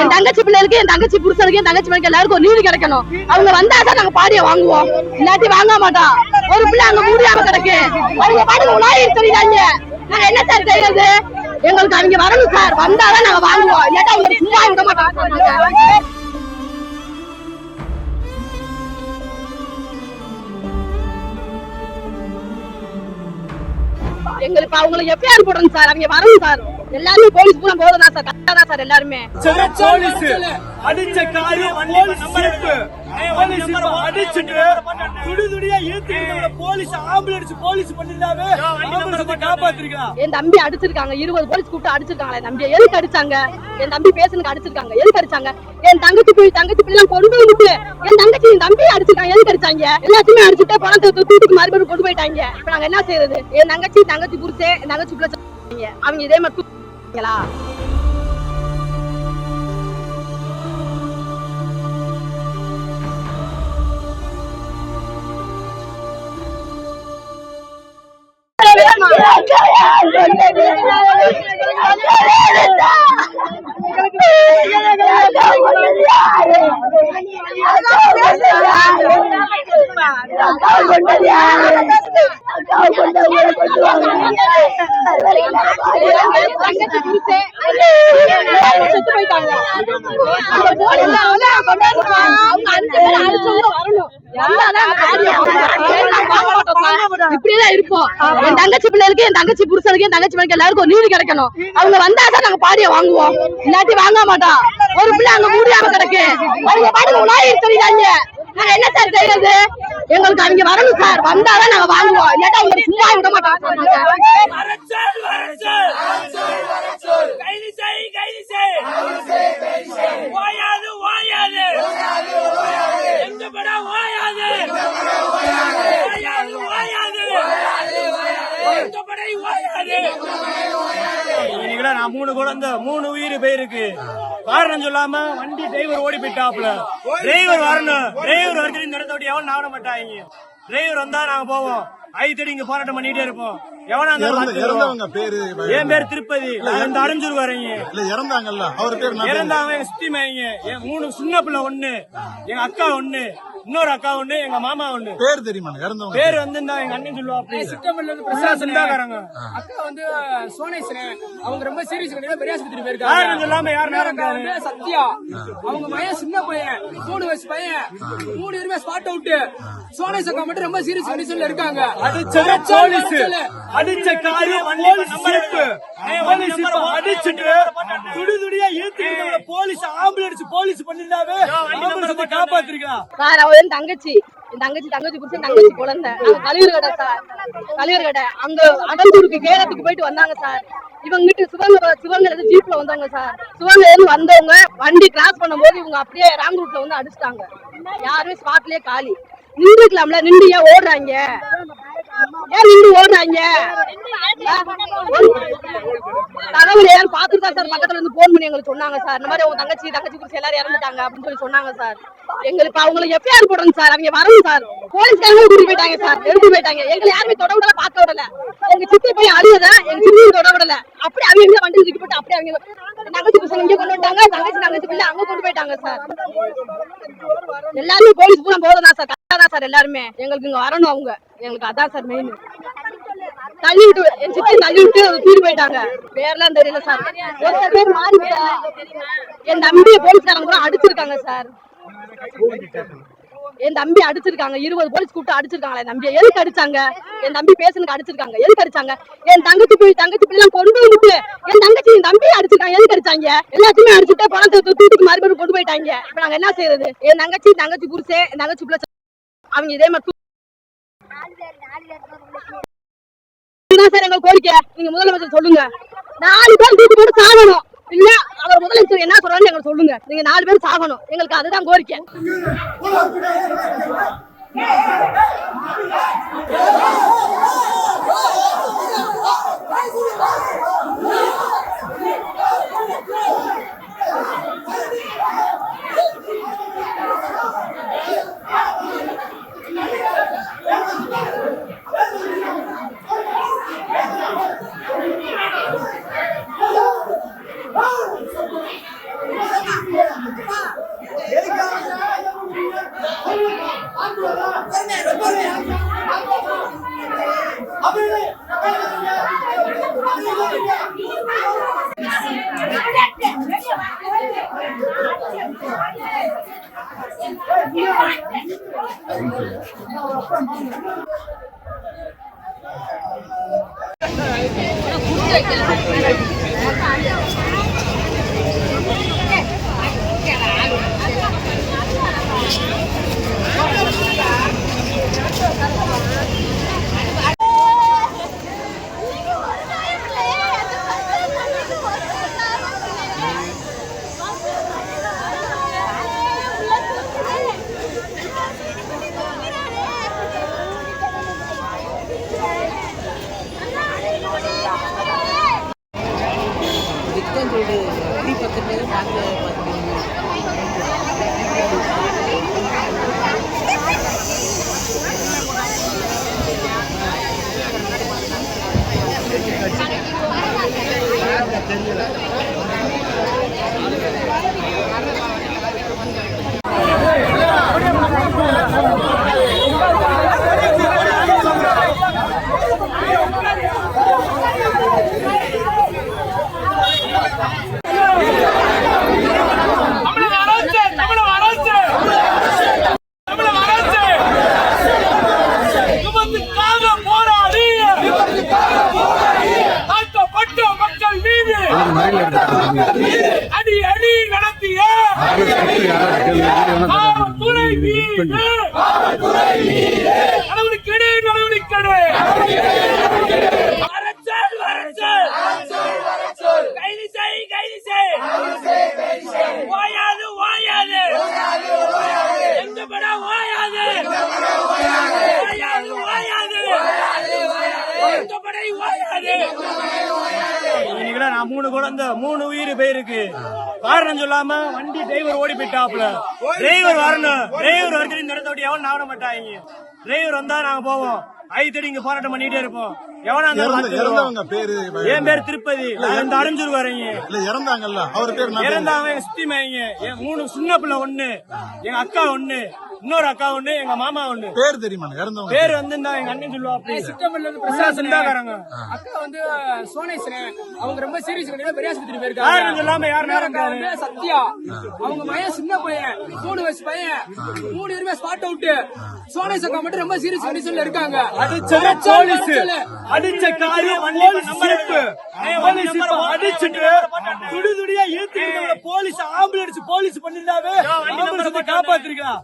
என் தங்கச்சி பிள்ளைகளுக்கு என் தங்கச்சி புருஷனுக்கு என் தங்கச்சி பிள்ளைக்கு எல்லாருக்கும் ஒரு நீதி கிடைக்கணும். அவங்க வந்தாதான் நாங்க பாடிய வாங்குவோம். இல்லாட்டி வாங்க மாட்டோம். ஒரு பிள்ளை அங்க முடியாம கிடக்கு. அவங்க பாட்டுக்கு உலாயிரு தெரியாங்க நாங்க என்ன சார் செய்யறது? எங்களுக்கு அவங்க வரணும் சார். வந்தாதான் நாங்க வாங்குவோம். இல்லாட்டி அவங்க சும்மா விட மாட்டோம். எங்களுக்கு அவங்களுக்கு எஃப்ஐஆர் போடணும் சார்? அவங்க வரணும் சார். எல்லாருமே போலீஸ் பூரா போதும் சார். கரெக்டா தான் சார் எல்லாருமே. போலீஸ். அடிச்ச காரியம் நம்பருக்கு போலீஸ் அடிச்சுட்டு துடி துடியா இழுத்து போலீஸ் ஆம்புலன்ஸ் போலீஸ் பண்ணிருந்தாவே ஆம்புலன்ஸ் காப்பாத்திருக்கலாம். என் தம்பி அடிச்சிருக்காங்க. இருபது போலீஸ் கூப்பிட்டு அடிச்சிருக்காங்களே தம்பி. எதுக்கு அடிச்சாங்க? என் தம்பி பேசனுக்கு அடிச்சிருக்காங்க. எதுக்கு அடிச்சாங்க? என் தங்கச்சி போய் தங்கச்சி பிள்ளை கொண்டு வந்து என் தங்கச்சி என் தம்பி அடிச்சிருக்காங்க. எதுக்கு அடிச்சாங்க? எல்லாத்தையுமே அடிச்சுட்டு பணத்தை தூக்கிட்டு மறுபடியும் கொண்டு போயிட்டாங்க. இப்ப நாங்க என்ன செய்யறது? என் தங்கச்சி தங்கச்சி புருஷன் என் தங்கச்சி பிள்ளை. அவங்க இதே மாதிரி தூக்கிங்களா தங்கச்சி புருஷன் செத்து போயிட்டாங்க இப்படிதான் இருப்போம். என் தங்கச்சி பிள்ளைகளுக்கு என் தங்கச்சி புருஷனுக்கு என் தங்கச்சி பிள்ளைக்கு எல்லாருக்கும் நீதி கிடைக்கணும். அவங்க வந்தாதான் நாங்க பாடிய வாங்குவோம். இல்லாட்டி வாங்க மாட்டோம். ஒரு பிள்ளை அங்க முடியாம கிடக்கு. அவங்க பாடுங்க உலாயிரு தெரியாங்க நாங்க என்ன சார் செய்யறது எங்களுக்கு அவங்க வரணும் சார். வந்தாதான் நாங்க வாங்குவோம். இல்லாட்டா அவங்க சும்மா விட மாட்டோம் ஓயாது ஓயாது ஓயாது ஓயாது ஓயாது படை ஓயாது நான் மூணு குழந்தை மூணு உயிர் போயிருக்கு. காரணம் சொல்லாம வண்டி டிரைவர் ஓடி போயிட்டாப்ல டிரைவர் வரணும். டிரைவர் வரது இந்த இடத்த விட்டு எவன் நாட மாட்டாங்க. டிரைவர் வந்தா நாங்க போவோம். ஐ தேடி இங்க போராட்டம் பண்ணிட்டே இருப்போம். எவனா இருந்தாலும் பேரு என் பேர் திருப்பதி. இந்த அடைஞ்சூர் வரீங்க இல்ல இறந்தாங்கல்ல. அவர் பேர் என்ன பேரு? இறந்தாங்க எங்க சுத்தி மேய்ங்க. என் மூணு சின்ன பிள்ளை ஒண்ணு. எங்க அக்கா ஒண்ணு. இன்னொரு அக்கா ஒண்ணு எங்க மாமா ஒண்ணு பேர் தெரியுமா? இறந்தவங்க பேர் வந்து இந்த எங்க அண்ணன் சொல்லுவா சிந்தாக்காரங்க அக்கா வந்து சோனேஸ்வரன். அவங்க ரொம்ப சீரியஸ் கிடையாது பெரிய ஆஸ்பத்திரி போயிருக்காங்க. யாரும் நேரம் அக்கா வந்து சத்யா. அவங்க பையன் சின்ன பையன். மூணு வயசு பையன். மூணு பேருமே ஸ்பாட் அவுட் சோனேஸ் அக்கா மட்டும் ரொம்ப சீரியஸ் கண்டிஷன்ல இருக்காங்க. அடிச்ச போலீஸ். அடிச்ச காரியம் அடிச்சுட்டு துடி துடியா இழுத்து போலீஸ் ஆம்புலன்ஸ் போலீஸ் பண்ணிருந்தாவே. காப்பாத்திருக்கலாம். அவ என் தங்கச்சி. என் தங்கச்சி தங்கச்சி புருஷன் தங்கச்சி குழந்தை. அவங்க கழிவுற கடை சார். கலியூர் கடை அங்க அடந்தூருக்கு கேரத்துக்கு போயிட்டு வந்தாங்க சார். இவங்க வீட்டு சிவங்க சிவங்க ஜீப்ல வந்தவங்க சார். சிவங்க வந்தவங்க வண்டி கிராஸ் பண்ணும்போது இவங்க அப்படியே ராங் ரூட்ல வந்து அடிச்சிட்டாங்க. யாருமே ஸ்பாட்லயே காலி. நின்றுக்கலாம்ல நின்று ஏன் ஓடுறாங்க. ஏன் நின்று ஓடுறாங்க தகவல் யாரும் பாத்துட்டு தான் சார் பக்கத்துல இருந்து போன் பண்ணி எங்களுக்கு சொன்னாங்க சார். இந்த மாதிரி உங்க தங்கச்சி தங்கச்சி குறிச்சு எல்லாரும் இறந்துட்டாங்க அப்படின்னு சொல்லி சொன்னாங்க சார். எங்களுக்கு அவங்களுக்கு எஃப்ஐஆர் போடணும் சார். அவங்க வரணும் சார். போலீஸ்காரங்க கூட்டி போயிட்டாங்க சார். எடுத்து போயிட்டாங்க. எங்களை யாருமே தொட விடல பார்க்க விடல. எங்க சித்தி போய் அழுத எங்க சித்தி தொட விடல. அப்படி அவங்க எங்க வண்டி தூக்கி போட்டு அப்படியே அவங்க தங்கச்சி பசங்க இங்க கொண்டு வந்தாங்க தங்கச்சி தங்கச்சி பிள்ளை அங்க கொண்டு போயிட்டாங்க சார். எல்லாருமே போலீஸ் பூரா போதும் சார் கரெக்டா தான் சார் எல்லாருமே. எங்களுக்கு இங்க வரணும் அவங்க. எங்களுக்கு அதான் சார் மெயின் தள்ளி விட்டு என் சித்தி தள்ளி விட்டு தூக்கி போயிட்டாங்க. பேர்லாம் தெரியல சார். ஒரு சில பேர் மாறி என் தம்பியை போலீஸ்காரங்க கூட அடிச்சிருக்காங்க சார். என் தம்பி அடிச்சிருக்காங்க. இருபது போலீஸ் கூப்பிட்டு அடிச்சிருக்காங்களே என் தம்பியை எதுக்கு அடிச்சாங்க? என் தம்பி பேசனுக்கு அடிச்சிருக்காங்க. எதுக்கு அடிச்சாங்க? என் தங்கச்சி போய் தங்கச்சி பிள்ளை கொண்டு வந்துட்டு என் தங்கச்சி என் தம்பி அடிச்சிருக்காங்க. எதுக்கு அடிச்சாங்க? எல்லாத்தையுமே அடிச்சுட்டு பணத்தை தூக்கிட்டு மறுபடியும் கொண்டு போயிட்டாங்க. இப்ப நாங்க என்ன செய்யறது என் தங்கச்சி தங்கச்சி குருசே என் தங்கச்சி பிள்ளை அவங்க இதே மாதிரி சார் எங்க கோரிக்கை. நீங்க முதலமைச்சர் சொல்லுங்க. நாலு பேர் தூக்கி போட்டு சாகணும். இல்ல அவர் முதலமைச்சர் என்ன சொல்றாரு எங்களுக்கு சொல்லுங்க நீங்க நாலு பேர் சாகணும் எங்களுக்கு அதுதான் கோரிக்கை Oh, ঘুরতে গেলাম இன்னைக்கு நான் மூணு குழந்தை மூணு உயிர் போயிருக்கு காரணம் சொல்லாம வண்டி டிரைவர் ஓடி போயிட்டாப்ல டிரைவர் வரணும். டிரைவர் வரைக்கும் விட்டு எவன் நாவட மாட்டாங்க. டிரைவர் வந்தா நாங்க போவோம். ஐ தேடி இங்க போராட்டம் பண்ணிட்டே இருப்போம். எவனா இருந்தாலும் பேரு என் பேர் திருப்பதி. இந்த அரைஞ்சூர் வரீங்க இல்ல இறந்தாங்கல்ல. அவர் பேர்? இறந்தாங்க சித்தி மையங்க. என் மூணு சின்ன பிள்ளை ஒண்ணு. எங்க அக்கா ஒண்ணு. இன்னொரு அக்கா ஒண்ணு எங்க மாமா ஒண்ணு பேர் தெரியுமா இறந்தவங்க பேர் வந்து இந்த எங்க அண்ணன் சொல்லுவா சித்தம்பல்ல இருந்து பிரசாத் சிந்தாக்காரங்க அக்கா வந்து சோனேஸ்வரன். அவங்க ரொம்ப சீரியஸ் கிடையாது பெரிய ஆஸ்பத்திரி போயிருக்காங்க. சொல்லாம யார் நேரம் சத்யா. அவங்க மயன் சின்ன பையன். மூணு வயசு பையன். மூணு பேருமே ஸ்பாட் அவுட் சோனேஸ் அக்கா மட்டும் ரொம்ப சீரியஸ் கண்டிஷன்ல இருக்காங்க. அடிச்சது போலீஸ் அடிச்ச காரியம் அடிச்சுட்டு துடி துடியா இழுத்து போலீஸ் ஆம்புலன்ஸ் போலீஸ் பண்ணிருந்தாவே காப்பாத்திருக்கலாம்.